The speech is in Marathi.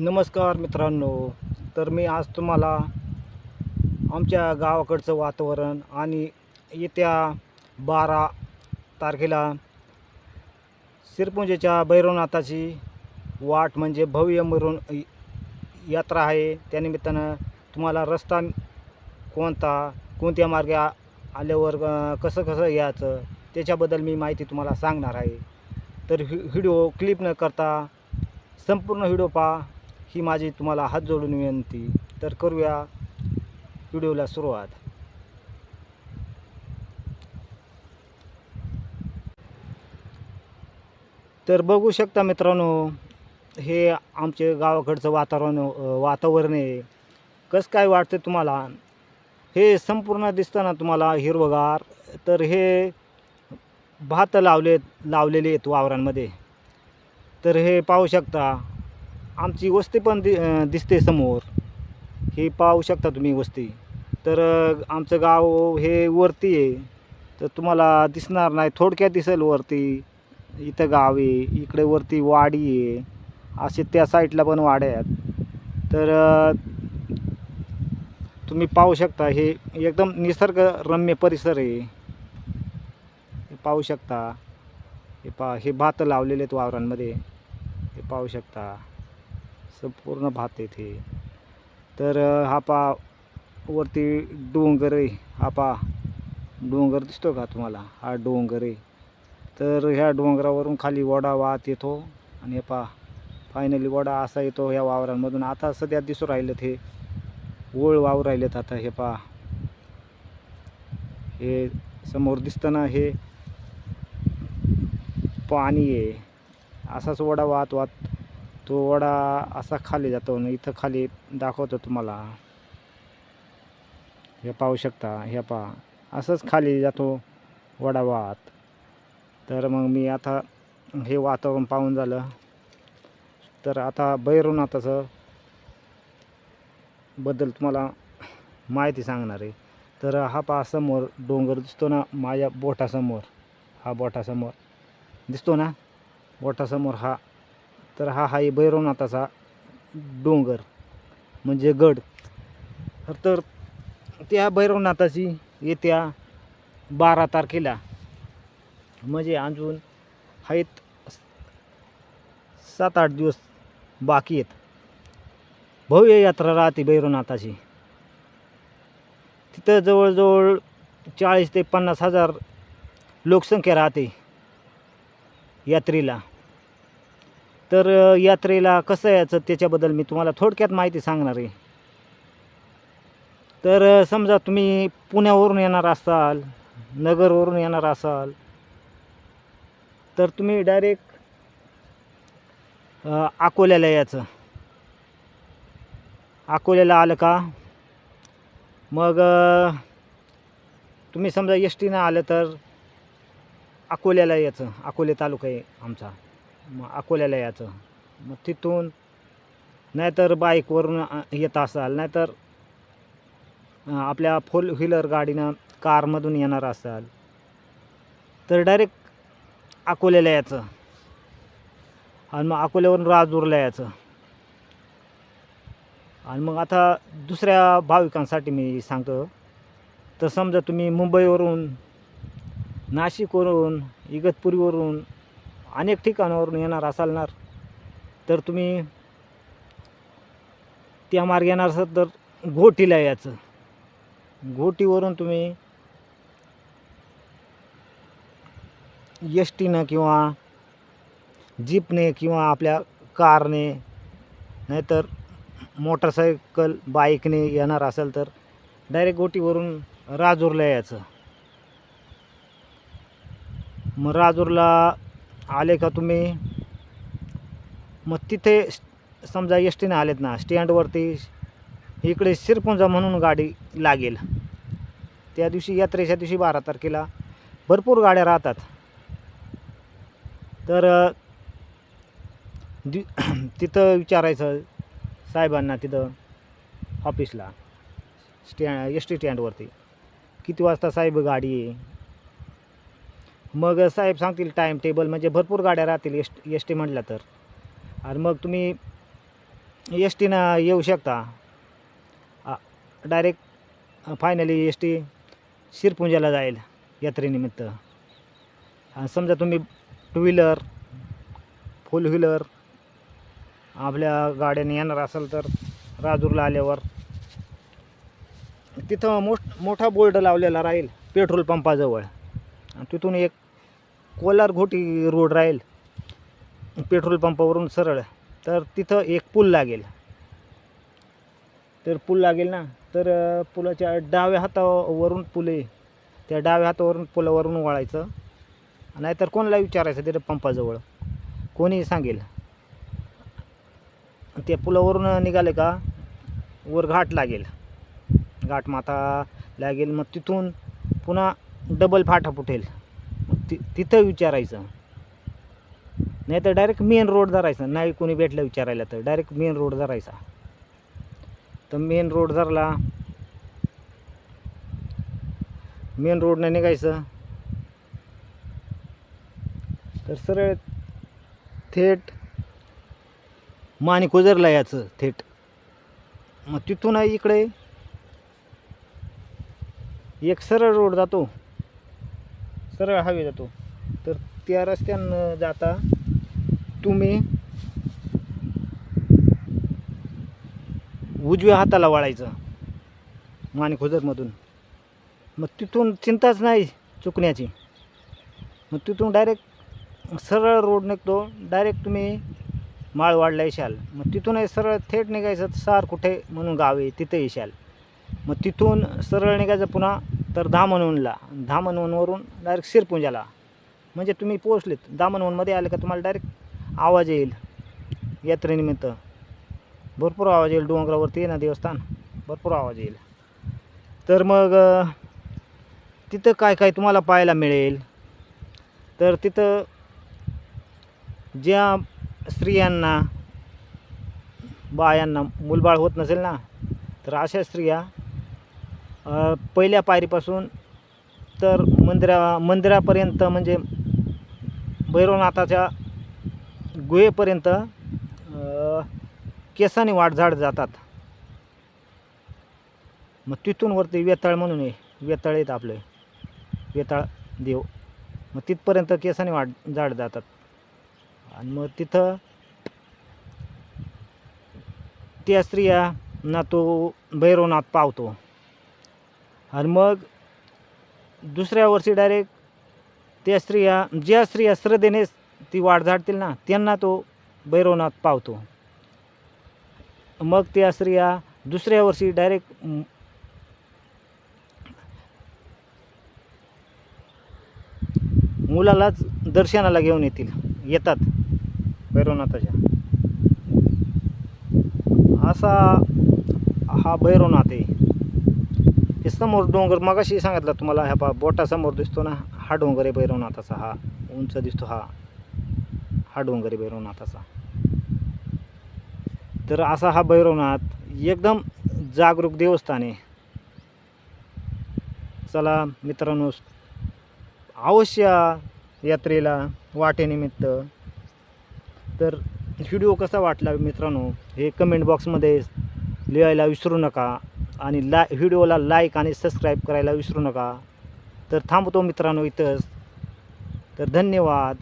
नमस्कार मित्रांनो तर मी आज तुम्हाला आमच्या गावाकडचं वातावरण आणि येत्या बारा तारखेला सिरपुंजेच्या भैरवनाथाची वाट म्हणजे भव्य मरून यात्रा आहे. त्यानिमित्तानं तुम्हाला रस्ता कोणता कोणत्या मार्गे आल्यावर कसं कसं यायचं त्याच्याबद्दल मी माहिती तुम्हाला सांगणार आहे. तर व्हिडिओ क्लिप न करता संपूर्ण व्हिडिओ पहा. ही माझी तुम्हाला हात जोडून विनंती. तर करूया व्हिडिओला सुरुवात. तर बघू शकता मित्रांनो हे आमचे गावाकडचं वातावरण वातावरण आहे. कसं काय वाटतं तुम्हाला? हे संपूर्ण दिसताना तुम्हाला हिरवगार. तर हे भात लावले लावलेले आहेत वावरांमध्ये. तर हे पाहू शकता आमची वस्ती पण दि दिसते समोर. ही पाहू शकता तुम्ही वस्ती. तर आमचं गाव हे वरती आहे. तर तुम्हाला दिसणार नाही. थोडक्यात दिसेल वरती. इथं गाव आहे. इकडे वरती वाडी आहे. असे त्या साईडला पण वाड्या आहेत. तर तुम्ही पाहू शकता. हे एकदम निसर्गरम्य परिसर आहे. हे पाहू शकता. हे पा हे भात लावलेले आहेत वावरांमध्ये. हे पाहू शकता. संपूर्ण भात येथे तर हा पा वरती डोंगर आहे. हा पा डोंगर दिसतो का तुम्हाला? हा डोंगर आहे. तर ह्या डोंगरावरून खाली वडा वाहत येतो आणि हे पा फायनली वडा असा येतो ह्या वावरांमधून. आता सध्या दिसू राहिलेत हे ओळ वावर राहिलेत आता हे पा. हे समोर दिसताना हे पाणी आहे. असाच वडा वाहत वाहत तो वडा असा खाली जातो आणि इथं खाली दाखवतो तुम्हाला. हे पाहू शकता हे पहा. असंच खाली जातो वडा वात. तर मग मी आता हे वातावरण पाहून झालं. तर आता भैरवनाथाचं बद्दल तुम्हाला माहिती सांगणार आहे. तर हा पहा समोर डोंगर दिसतो ना माझ्या बोटासमोर. हा बोटासमोर. दिसतो ना? बोटासमोर हा तर हा आहे भैरवनाथाचा डोंगर म्हणजे गड. तर त्या भैरवनाथाची येत्या बारा तारखेला म्हणजे अजून आहेत सात आठ दिवस बाकी आहेत. भव्य यात्रा राहते भैरवनाथाची. तिथं जवळजवळ चाळीस ते पन्नास हजार लोकसंख्या राहते यात्रेला. तर यात्रेला कसं यायचं त्याच्याबद्दल मी तुम्हाला थोडक्यात माहिती सांगणार आहे. तर समजा तुम्ही पुण्यावरून येणार असाल नगरवरून येणार असाल तर तुम्ही डायरेक्ट अकोल्याला यायचं. अकोल्याला आलं का? मग तुम्ही समजा एस टीनं आलं तर अकोल्याला यायचं. अकोले तालुका आहे आमचा. मग अकोल्याला यायचं. मग तिथून नाहीतर बाईकवरून येत असाल नाहीतर आपल्या फोर व्हीलर गाडीनं कारमधून येणार असाल तर डायरेक्ट अकोल्याला यायचं. आणि मग अकोल्यावरून राजूरला यायचं. आणि मग आता दुसऱ्या भाविकांसाठी मी सांगतो. तर समजा तुम्ही मुंबईवरून नाशिकवरून इगतपुरीवरून अनेक ठिकाणावरून येणार असाल ना तर तुम्ही त्या मार्गे येणार असाल तर घोटीला यायचं. घोटीवरून तुम्ही एस टीनं किंवा जीपने किंवा आपल्या कारने नाहीतर मोटरसायकल बाईकने येणार असेल तर डायरेक्ट गोटीवरून राजूरला यायचं. मग राजूरला आले का तुम्ही? मग तिथे समजा एस टीने आलेत ना स्टँडवरती इकडे शिरपुंजा म्हणून गाडी लागेल. त्या दिवशी यात्रेच्या दिवशी बारा तारखेला भरपूर गाड्या राहतात. तर दि तिथं विचारायचं साहेबांना तिथं ऑफिसला स्टँड एस टी स्टँडवरती किती वाजता साहेब गाडी आहे मग साहेब सांगतील टाईम टेबल म्हणजे भरपूर गाड्या राहतील एस एस टी म्हटलं तर. आणि मग तुम्ही एस टीनं येऊ शकता. डायरेक्ट फायनली एस टी शिरपुंजाला जाईल यात्रेनिमित्त. आणि समजा तुम्ही टू व्हीलर फोर व्हीलर आपल्या गाड्याने येणार असाल तर राजूरला आल्यावर तिथं मोठ मोठा बोर्ड लावलेला राहील पेट्रोल पंपाजवळ. तिथून एक कोलार घोटी रोड राहील. पेट्रोल पंपावरून सरळ. तर तिथं एक पूल लागेल. तर पूल लागेल ना? तर पुलाच्या डाव्या हातावरून पूल आहे. त्या डाव्या हातावरून पुलावरून वळायचं. नाहीतर कोणाला विचारायचं तिथं पंपाजवळ? कोणी सांगेल. त्या पुलावरून निघाले का? वर घाट लागेल. घाट माता लागेल. मग तिथून पुन्हा डबल फाटा फुटेल. मग ति तिथं विचारायचं. नाही तर डायरेक्ट मेन रोड धरायचा. नाही कोणी भेटलं विचारायला तर डायरेक्ट मेन रोड धरायचा. तर मेन रोड धरला. मेन रोडनं निघायचं. तर सरळ थेट माणिक उजरला याचं थेट. मग तिथून इकडे एक सरळ रोड जातो. सरळ हवे जातो. तर त्या रस्त्यानं जाता तुम्ही उजव्या हाताला वळायचं माणिक मग तिथून चिंताच नाही चुकण्याची. मग तिथून डायरेक्ट सरळ रोड निघतो. डायरेक्ट तुम्ही माळवाडला येशाल. मग तिथूनही सरळ थेट निघायचं. सार कुठे म्हणून गाव आहे तिथे येशाल. मग तिथून सरळ निघायचं पुन्हा तर धामणवनला धामणवनवरून डायरेक्ट शिरपुंजाला. म्हणजे तुम्ही पोहोचलेत. धामणवनमध्ये आले का तुम्हाला डायरेक्ट आवाज येईल. यात्रेनिमित्त. भरपूर आवाज येईल. डोंगरावरती ना देवस्थान. भरपूर आवाज येईल. तर मग तिथं काय काय तुम्हाला पाहायला मिळेल? तर तिथं ज्या स्त्रियांना बायांना मुलबाळ होत नसेल ना तर अशा स्त्रिया पहिल्या पायरीपासून तर मंदिरा मंदिरापर्यंत म्हणजे भैरवनाथाच्या गुहेपर्यंत केसाने केसाने वाटझाड जातात. मग तिथून वरती वेताळ म्हणून आहे. वेताळ येत आपले. वेताळ देव. मग तिथपर्यंत केसाने वाट झाड जातात. आणि मग तिथं त्या स्त्रिया ना तो भैरवनाथ पावतो. आणि मग दुसऱ्या वर्षी डायरेक्ट त्या स्त्रिया ज्या स्त्रिया श्रद्धेने ती वाढ झाडतील ना त्यांना तो भैरवनाथ पावतो. मग त्या स्त्रिया दुसऱ्या वर्षी डायरेक्ट मुलालाच दर्शनाला घेऊन येतील येतात भैरवनाथाच्या. असा हा भैरवनाथ आहे. हे समोर डोंगर मगाशी सांगितलं तुम्हाला ह्या पा बोटासमोर दिसतो ना हा डोंगर आहे भैरवनाथाचा हा उंच दिसतो हा. हा डोंगर आहे भैरवनाथाचा तर असा हा भैरवनाथ एकदम जागरूक देवस्थान आहे. चला मित्रांनो अवश्य यात्रेला वाटेनिमित्त. तर व्हिडिओ कसा वाटला मित्रांनो हे कमेंट बॉक्समध्ये लिहायला विसरू नका. आणि ला व्हिडिओला लाईक आणि सबस्क्राईब करायला विसरू नका. तर थांबतो मित्रांनो इथंच. तर धन्यवाद.